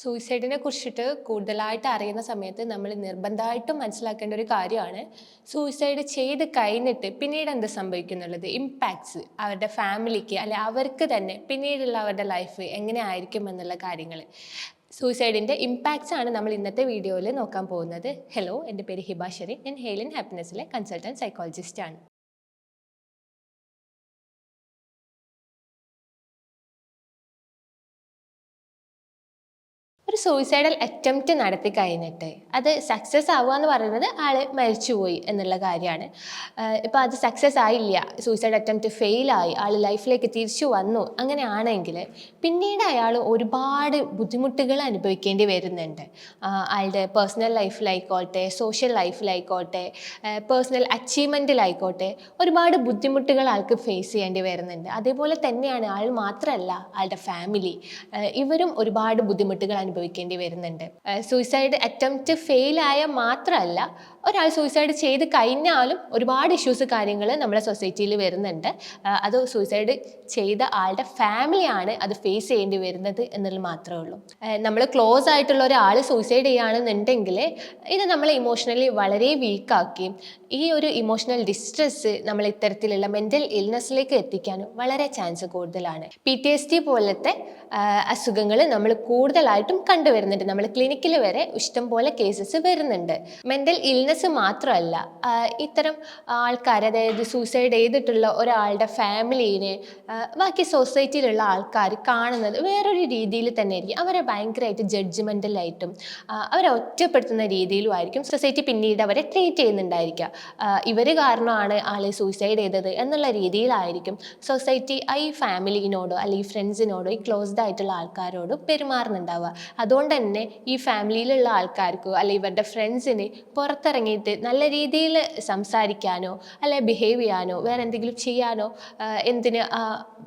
സൂയിസൈഡിനെ കുറിച്ചിട്ട് കൂടുതലായിട്ട് അറിയുന്ന സമയത്ത് നമ്മൾ നിർബന്ധമായിട്ടും മനസ്സിലാക്കേണ്ട ഒരു കാര്യമാണ്. സൂയിസൈഡ് ചെയ്ത് കഴിഞ്ഞിട്ട് പിന്നീട് എന്ത് സംഭവിക്കുന്നുള്ളത്? ഇമ്പാക്ട്സ് അവരുടെ ഫാമിലിക്ക് അല്ലെ അവർക്ക് തന്നെ പിന്നീടുള്ള അവരുടെ ലൈഫ് എങ്ങനെ ആയിരിക്കും എന്നുള്ള കാര്യങ്ങൾ സൂയിസൈഡിന്റെ ഇമ്പാക്ട്സ് ആണ് നമ്മൾ ഇന്നത്തെ വീഡിയോയിൽ നോക്കാൻ പോകുന്നത്. ഹലോ എന്റെ പേര് ഹിബാഷരി ഞാൻ ഹെയിലൻ ഹാപ്പിനെസ്സിലെ കൺസൾട്ടന്റ് സൈക്കോളജിസ്റ്റ് ആണ്. ഒരു സൂയിസൈഡൽ അറ്റംപ്റ്റ് നടത്തി കഴിഞ്ഞിട്ട് അത് സക്സസ് ആവുക എന്ന് പറയുന്നത് ആൾ മരിച്ചുപോയി എന്നുള്ള കാര്യമാണ്. ഇപ്പോൾ അത് സക്സസ് ആയില്ല സൂയിസൈഡ് അറ്റംപ്റ്റ് ഫെയിലായി ആൾ ലൈഫിലേക്ക് തിരിച്ചു വന്നു അങ്ങനെയാണെങ്കിൽ പിന്നീട് അയാൾ ഒരുപാട് ബുദ്ധിമുട്ടുകൾ അനുഭവിക്കേണ്ടി വരുന്നുണ്ട്. അയാളുടെ പേഴ്സണൽ ലൈഫിലായിക്കോട്ടെ സോഷ്യൽ ലൈഫിലായിക്കോട്ടെ പേഴ്സണൽ അച്ചീവ്മെന്റിലായിക്കോട്ടെ ഒരുപാട് ബുദ്ധിമുട്ടുകൾ ആൾക്ക് ഫേസ് ചെയ്യേണ്ടി വരുന്നുണ്ട്. അതേപോലെ തന്നെയാണ് ആൾ മാത്രമല്ല ആളുടെ ഫാമിലി ഇവരും ഒരുപാട് ബുദ്ധിമുട്ടുകൾ അനുഭവിക്കേണ്ടി വരുന്നുണ്ട്. സൂയിസൈഡ് അറ്റംപ്റ്റ് ഫെയിലായ മാത്രമല്ല ഒരാൾ സൂയിസൈഡ് ചെയ്ത് കഴിഞ്ഞാലും ഒരുപാട് ഇഷ്യൂസ് കാര്യങ്ങൾ നമ്മുടെ സൊസൈറ്റിയിൽ വരുന്നുണ്ട്. അത് സൂയിസൈഡ് ചെയ്ത ആളുടെ ഫാമിലിയാണ് അത് ഫേസ് ചെയ്യേണ്ടി വരുന്നത് എന്നുള്ളത് മാത്രമേ ഉള്ളൂ. നമ്മൾ ക്ലോസ് ആയിട്ടുള്ള ഒരാൾ സൂയിസൈഡ് ചെയ്യുകയാണെന്നുണ്ടെങ്കിൽ ഇത് നമ്മൾ ഇമോഷണലി വളരെ വീക്കാക്കുകയും ഈ ഒരു ഇമോഷണൽ ഡിസ്ട്രെസ് നമ്മൾ ഇത്തരത്തിലുള്ള മെന്റൽ ഇൽനെസ്സിലേക്ക് എത്തിക്കാനും വളരെ ചാൻസ് കൂടുതലാണ്. പി ടി എസ് ടി പോലത്തെ അസുഖങ്ങൾ നമ്മൾ കൂടുതലായിട്ടും കണ്ടുവരുന്നുണ്ട്. നമ്മൾ ക്ലിനിക്കിൽ വരെ ഇഷ്ടംപോലെ കേസസ് വരുന്നുണ്ട്. മെന്റൽ ഇൽനെസ് മാത്രമല്ല ഇത്തരം ആൾക്കാർ അതായത് സൂസൈഡ് ചെയ്തിട്ടുള്ള ഒരാളുടെ ഫാമിലീനെ ബാക്കി സൊസൈറ്റിയിലുള്ള ആൾക്കാർ കാണുന്നത് വേറൊരു രീതിയിൽ തന്നെ ആയിരിക്കും. അവരെ ഭയങ്കരമായിട്ട് ജഡ്ജ്മെന്റലായിട്ടും അവരെ ഒറ്റപ്പെടുത്തുന്ന രീതിയിലും ആയിരിക്കും. സൊസൈറ്റി പിന്നീട് അവരെ ട്രീറ്റ് ചെയ്യുന്നുണ്ടായിരിക്കുക ഇവർ കാരണമാണ് ആളെ സൂസൈഡ് ചെയ്തത് എന്നുള്ള രീതിയിലായിരിക്കും സൊസൈറ്റി ഈ ഫാമിലിനോടോ അല്ലെങ്കിൽ ഫ്രണ്ട്സിനോടോ ഈ ക്ലോസ്ഡ് ആയിട്ടുള്ള ആൾക്കാരോടോ പെരുമാറുന്നുണ്ടാവുക. അതുകൊണ്ട് തന്നെ ഈ ഫാമിലിയിലുള്ള ആൾക്കാർക്കോ അല്ലെങ്കിൽ ഇവരുടെ ഫ്രണ്ട്സിന് പുറത്തിറങ്ങിയിട്ട് നല്ല രീതിയിൽ സംസാരിക്കാനോ അല്ലെ ബിഹേവ് ചെയ്യാനോ വേറെ എന്തെങ്കിലും ചെയ്യാനോ എന്തിന്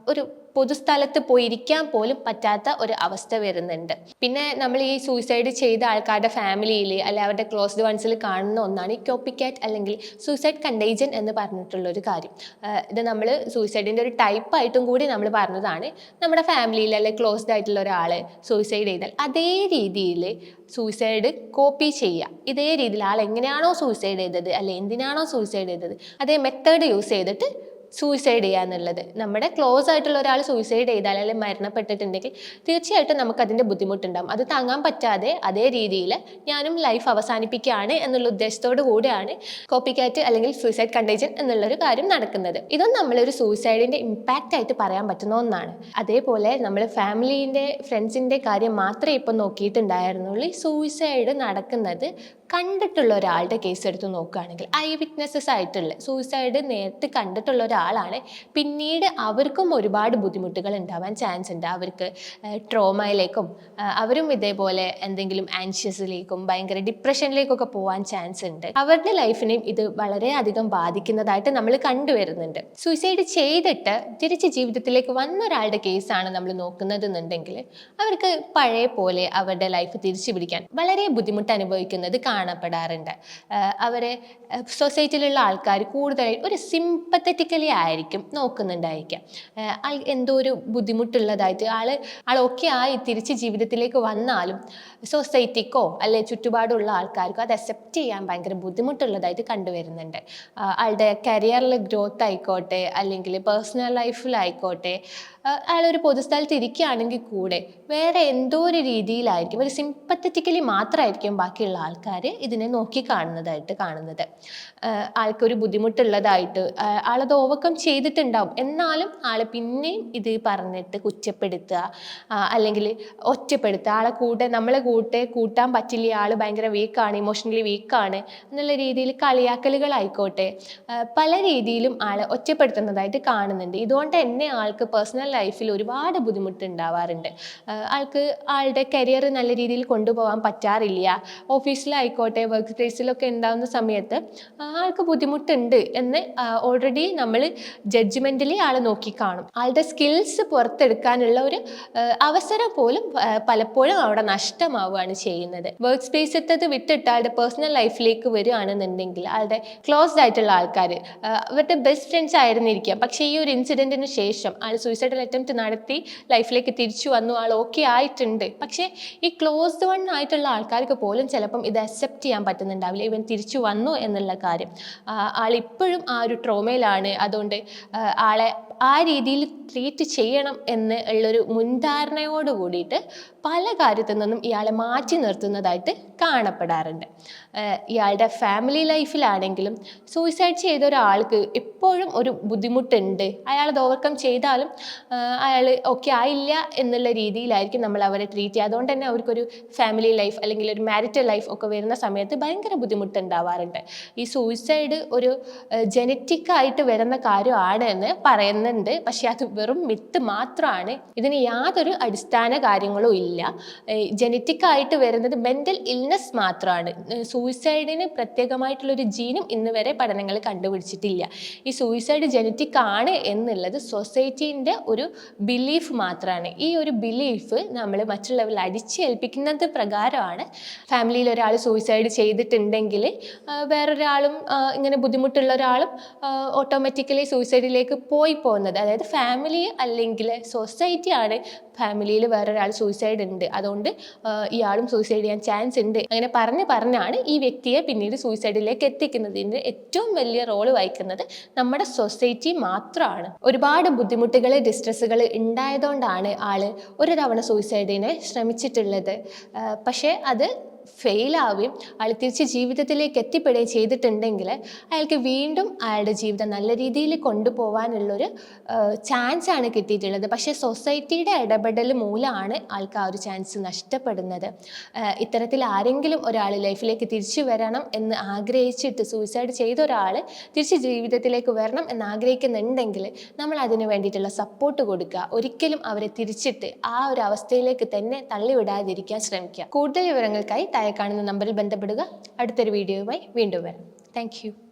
ഒരു പൊതുസ്ഥലത്ത് പോയിരിക്കാൻ പോലും പറ്റാത്ത ഒരു അവസ്ഥ വരുന്നുണ്ട്. പിന്നെ നമ്മൾ ഈ സൂയിസൈഡ് ചെയ്ത ആൾക്കാരുടെ ഫാമിലിയിൽ അല്ലെ അവരുടെ ക്ലോസ്ഡ് വൺസിൽ കാണുന്ന ഒന്നാണ് ഈ കോപ്പിക്കാറ്റ് അല്ലെങ്കിൽ സൂയിസൈഡ് കണ്ടേജൻ എന്ന് പറഞ്ഞിട്ടുള്ള ഒരു കാര്യം ഇത് നമ്മൾ സൂയിസൈഡിന്റെ ഒരു ടൈപ്പ് ആയിട്ടും കൂടി നമ്മൾ പറഞ്ഞതാണ്. നമ്മുടെ ഫാമിലിയിൽ അല്ലെ ക്ലോസ്ഡ് ആയിട്ടുള്ള ഒരാൾ സൂയിസൈഡ് ചെയ്താൽ അതേ രീതിയിൽ സൂയിസൈഡ് കോപ്പി ചെയ്യുക. ഇതേ രീതിയിൽ ആൾ എങ്ങനെയാണോ സൂയിസൈഡ് ചെയ്തത് അല്ലെ എന്തിനാണോ സൂയിസൈഡ് ചെയ്തത് അതേ മെത്തേഡ് യൂസ് ചെയ്തിട്ട് സൂയിസൈഡ് ചെയ്യുക എന്നുള്ളത് നമ്മുടെ ക്ലോസ് ആയിട്ടുള്ള ഒരാൾ സൂയിസൈഡ് ചെയ്താൽ അല്ലെങ്കിൽ മരണപ്പെട്ടിട്ടുണ്ടെങ്കിൽ തീർച്ചയായിട്ടും നമുക്ക് അതിന്റെ ബുദ്ധിമുട്ടുണ്ടാകും അത് താങ്ങാൻ പറ്റാതെ അതേ രീതിയിൽ ഞാനും ലൈഫ് അവസാനിപ്പിക്കുകയാണ് എന്നുള്ള ഉദ്ദേശത്തോടു കൂടിയാണ് കോപ്പിക്കാറ്റ് അല്ലെങ്കിൽ സൂയിസൈഡ് കണ്ടേജൻ എന്നുള്ളൊരു കാര്യം നടക്കുന്നത്. ഇതും നമ്മളൊരു സൂയിസൈഡിന്റെ ഇമ്പാക്റ്റ് ആയിട്ട് പറയാൻ പറ്റുന്ന ഒന്നാണ്. അതേപോലെ നമ്മൾ ഫാമിലീന്റെ ഫ്രണ്ട്സിന്റെ കാര്യം മാത്രമേ ഇപ്പം നോക്കിയിട്ടുണ്ടായിരുന്നുള്ളൂ. ഈ സൂയിസൈഡ് നടക്കുന്നത് കണ്ടിട്ടുള്ള ഒരാളുടെ കേസ് എടുത്ത് നോക്കുകയാണെങ്കിൽ ഐ വിറ്റ്നസ്സസ് ആയിട്ടുള്ള സൂയിസൈഡ് നേരിട്ട് കണ്ടിട്ടുള്ള ഒരാളാണ്. പിന്നീട് അവർക്കും ഒരുപാട് ബുദ്ധിമുട്ടുകൾ ഉണ്ടാവാൻ ചാൻസ് ഉണ്ട്. അവർക്ക് ട്രോമയിലേക്കും അവരും ഇതേപോലെ എന്തെങ്കിലും ആൻഷ്യസിലേക്കും ഭയങ്കര ഡിപ്രഷനിലേക്കൊക്കെ പോകാൻ ചാൻസ് ഉണ്ട്. അവരുടെ ലൈഫിനെയും ഇത് വളരെയധികം ബാധിക്കുന്നതായിട്ട് നമ്മൾ കണ്ടുവരുന്നുണ്ട് സൂയിസൈഡ് ചെയ്തിട്ട് തിരിച്ച് ജീവിതത്തിലേക്ക് വന്ന ഒരാളുടെ കേസാണ് നമ്മൾ നോക്കുന്നത് എന്നുണ്ടെങ്കിൽ അവർക്ക് പഴയ പോലെ അവരുടെ ലൈഫ് തിരിച്ചു പിടിക്കാൻ വളരെ ബുദ്ധിമുട്ട് അനുഭവിക്കുന്നത് കാണപ്പെടാറുണ്ട്. അവരെ സൊസൈറ്റിയിലുള്ള ആൾക്കാർ കൂടുതലായി ഒരു സിമ്പത്തറ്റിക്കലി ആയിരിക്കും നോക്കുന്നുണ്ടായിരിക്കുക ആഹ് ആൾ എന്തോ ഒരു ബുദ്ധിമുട്ടുള്ളതായിട്ട് ആൾ ഓക്കെ ആയി തിരിച്ച് ജീവിതത്തിലേക്ക് വന്നാലും സൊസൈറ്റിക്കോ അല്ലെ ചുറ്റുപാടുള്ള ആൾക്കാർക്കോ അത് അക്സെപ്റ്റ് ചെയ്യാൻ ഭയങ്കര ബുദ്ധിമുട്ടുള്ളതായിട്ട് കണ്ടുവരുന്നുണ്ട്. ആളുടെ കരിയറിൽ ഗ്രോത്ത് ആയിക്കോട്ടെ അല്ലെങ്കിൽ പേഴ്സണൽ ലൈഫിലായിക്കോട്ടെ ആളൊരു പൊതുസ്ഥലത്ത് ഇരിക്കുകയാണെങ്കിൽ കൂടെ വേറെ എന്തോ ഒരു രീതിയിലായിരിക്കും ഒരു സിമ്പത്തറ്റിക്കലി മാത്രമായിരിക്കും ബാക്കിയുള്ള ആൾക്കാർ ഇതിനെ നോക്കി കാണുന്നതായിട്ട് കാണുന്നത്. ആൾക്കൊരു ബുദ്ധിമുട്ടുള്ളതായിട്ട് ആളത് ഓവർകം ചെയ്തിട്ടുണ്ടാവും. എന്നാലും ആളെ പിന്നെയും ഇത് പറഞ്ഞിട്ട് കുറ്റപ്പെടുത്തുക അല്ലെങ്കിൽ ഒറ്റപ്പെടുത്തുക. ആളെ കൂടെ നമ്മളെ കൂട്ടെ കൂട്ടാൻ പറ്റില്ല ആൾ ഭയങ്കര വീക്കാണ് ഇമോഷണലി വീക്കാണ് എന്നുള്ള രീതിയിൽ കളിയാക്കലുകളായിക്കോട്ടെ പല രീതിയിലും ആളെ ഒറ്റപ്പെടുത്തുന്നതായിട്ട് കാണുന്നുണ്ട്. ഇതുകൊണ്ട് തന്നെ ആൾക്ക് പേഴ്സണൽ ലൈഫിൽ ഒരുപാട് ബുദ്ധിമുട്ടുണ്ടാവാറുണ്ട്. ആൾക്ക് ആളുടെ കരിയർ നല്ല രീതിയിൽ കൊണ്ടുപോകാൻ പറ്റാറില്ല. ഓഫീസിലായിക്കോട്ടെ വർക്ക് പ്ലേസിലൊക്കെ ഉണ്ടാകുന്ന സമയത്ത് ആൾക്ക് ബുദ്ധിമുട്ടുണ്ട് എന്ന് ഓൾറെഡി നമ്മൾ ജഡ്ജ്മെന്റലി ആളെ നോക്കിക്കാണും. ആളുടെ സ്കിൽസ് പുറത്തെടുക്കാനുള്ള ഒരു അവസരം പോലും പലപ്പോഴും അവിടെ നഷ്ടമാവുകയാണ് ചെയ്യുന്നത്. വർക്ക് സ്പേസത്തത് വിട്ടിട്ട് ആളുടെ പേഴ്സണൽ ലൈഫിലേക്ക് വരികയാണെന്നുണ്ടെങ്കിൽ ആളുടെ ക്ലോസ്ഡ് ആയിട്ടുള്ള ആൾക്കാർ അവരുടെ ബെസ്റ്റ് ഫ്രണ്ട്സ് ആയിരുന്നിരിക്കുക പക്ഷേ ഈ ഒരു ഇൻസിഡന്റിന് ശേഷം ആൾ സൂയിസൈഡൽ അറ്റംപ്റ്റ് നടത്തി ലൈഫിലേക്ക് തിരിച്ചു വന്നു ആൾ ഓക്കെ ആയിട്ടുണ്ട്. പക്ഷേ ഈ ക്ലോസ്ഡ് വൺ ആയിട്ടുള്ള ആൾക്കാർക്ക് പോലും ചിലപ്പം ഇത് അക്സെപ്റ്റ് ചെയ്യാൻ പറ്റുന്നുണ്ടാവില്ല. ഇവൻ തിരിച്ചു വന്നു എന്നുള്ള കാര്യം. ആൾ ആളിപ്പോഴും ആ ഒരു ട്രോമയിലാണ് അതുകൊണ്ട് ആളെ ആ രീതിയിൽ ട്രീറ്റ് ചെയ്യണം എന്ന് ഉള്ളൊരു മുൻധാരണയോട് കൂടിയിട്ട് പല കാര്യത്തിൽ നിന്നും ഇയാളെ മാറ്റി നിർത്തുന്നതായിട്ട് കാണപ്പെടാറുണ്ട്. ഇയാളുടെ ഫാമിലി ലൈഫിലാണെങ്കിലും സൂയിസൈഡ് ചെയ്ത ഒരാൾക്ക് എപ്പോഴും ഒരു ബുദ്ധിമുട്ടുണ്ട്. അയാൾ അത് ഓവർകം ചെയ്താലും അയാൾ ഓക്കെ ആയില്ല എന്നുള്ള രീതിയിലായിരിക്കും നമ്മൾ അവരെ ട്രീറ്റ് ചെയ്യുക. അതുകൊണ്ട് തന്നെ അവർക്കൊരു ഫാമിലി ലൈഫ് അല്ലെങ്കിൽ ഒരു മാരിറ്റൽ ലൈഫ് ഒക്കെ വരുന്ന സമയത്ത് ഭയങ്കര ബുദ്ധിമുട്ടുണ്ടാവാറുണ്ട്. ഈ സൂയിസൈഡ് ഒരു ജനറ്റിക്കായിട്ട് വരുന്ന കാര്യമാണ് എന്ന് പറയുന്നുണ്ട്. പക്ഷേ അത് വെറും മിത്ത് മാത്രമാണ്. ഇതിന് യാതൊരു അടിസ്ഥാന കാര്യങ്ങളും ഇല്ല. ജനറ്റിക് ആയിട്ട് വരുന്നത് മെന്റൽ ഇൽനെസ് മാത്രമാണ് സൂയിസൈഡിന് പ്രത്യേകമായിട്ടുള്ളൊരു ജീനും ഇന്ന് വരെ പഠനങ്ങൾ കണ്ടുപിടിച്ചിട്ടില്ല. ഈ സൂയിസൈഡ് ജനറ്റിക് ആണ് എന്നുള്ളത് സൊസൈറ്റീന്റെ ഒരു ബിലീഫ് മാത്രമാണ് ഈ ഒരു ബിലീഫ് നമ്മൾ മറ്റുള്ളവരിൽ അടിച്ചേൽപ്പിക്കുന്നത് പ്രകാരമാണ് ഫാമിലിയിൽ ഒരാൾ സൂയിസൈഡ് ചെയ്തിട്ടുണ്ടെങ്കിൽ വേറൊരാളും ഇങ്ങനെ ബുദ്ധിമുട്ടുള്ള ഒരാളും ഓട്ടോമാറ്റിക്കലി സൂയിസൈഡിലേക്ക് പോയി പോകുന്നത്. അതായത് ഫാമിലി അല്ലെങ്കിൽ സൊസൈറ്റിയാണ് ഫാമിലിയിൽ വേറൊരാൾ സൂയിസൈഡ് ഉണ്ട് അതുകൊണ്ട് ഇയാളും സൂയിസൈഡ് ചെയ്യാൻ ചാൻസ് ഉണ്ട്. അങ്ങനെ പറഞ്ഞ് പറഞ്ഞാണ് ഈ വ്യക്തിയെ പിന്നീട് സൂയിസൈഡിലേക്ക് എത്തിക്കുന്നതിന് ഏറ്റവും വലിയ റോൾ വഹിക്കുന്നത് നമ്മുടെ സൊസൈറ്റി മാത്രമാണ്. ഒരുപാട് ബുദ്ധിമുട്ടുകൾ ഡിസ്ട്രസ്സുകൾ ഉണ്ടായതുകൊണ്ടാണ് ആൾ ഒരു തവണ സൂയിസൈഡിനെ ശ്രമിച്ചിട്ടുള്ളത്. പക്ഷേ അത് ഫെയിലാവുകയും അയാൾ തിരിച്ച് ജീവിതത്തിലേക്ക് എത്തിപ്പെടുകയും ചെയ്തിട്ടുണ്ടെങ്കിൽ അയാൾക്ക് വീണ്ടും അയാളുടെ ജീവിതം നല്ല രീതിയിൽ കൊണ്ടുപോകാനുള്ളൊരു ആണ് കിട്ടിയിട്ടുള്ളത്. പക്ഷേ സൊസൈറ്റിയുടെ ഇടപെടൽ മൂലമാണ് ആൾക്ക് ആ ഒരു ചാൻസ് നഷ്ടപ്പെടുന്നത്. ഇത്തരത്തിൽ ആരെങ്കിലും ഒരാൾ ലൈഫിലേക്ക് തിരിച്ചു വരണം എന്ന് ആഗ്രഹിച്ചിട്ട് സൂയിസൈഡ് ചെയ്ത ഒരാൾ തിരിച്ച് ജീവിതത്തിലേക്ക് വരണം എന്ന് ആഗ്രഹിക്കുന്നുണ്ടെങ്കിൽ നമ്മൾ അതിന് വേണ്ടിയിട്ടുള്ള സപ്പോർട്ട് കൊടുക്കുക. ഒരിക്കലും അവരെ തിരിച്ചിട്ട് ആ ഒരു അവസ്ഥയിലേക്ക് തന്നെ തള്ളിവിടാതിരിക്കാൻ ശ്രമിക്കുക. കൂടുതൽ വിവരങ്ങൾക്കായി താഴെ കാണുന്ന നമ്പറിൽ ബന്ധപ്പെടുക. അടുത്തൊരു വീഡിയോയുമായി വീണ്ടും വരാം. താങ്ക്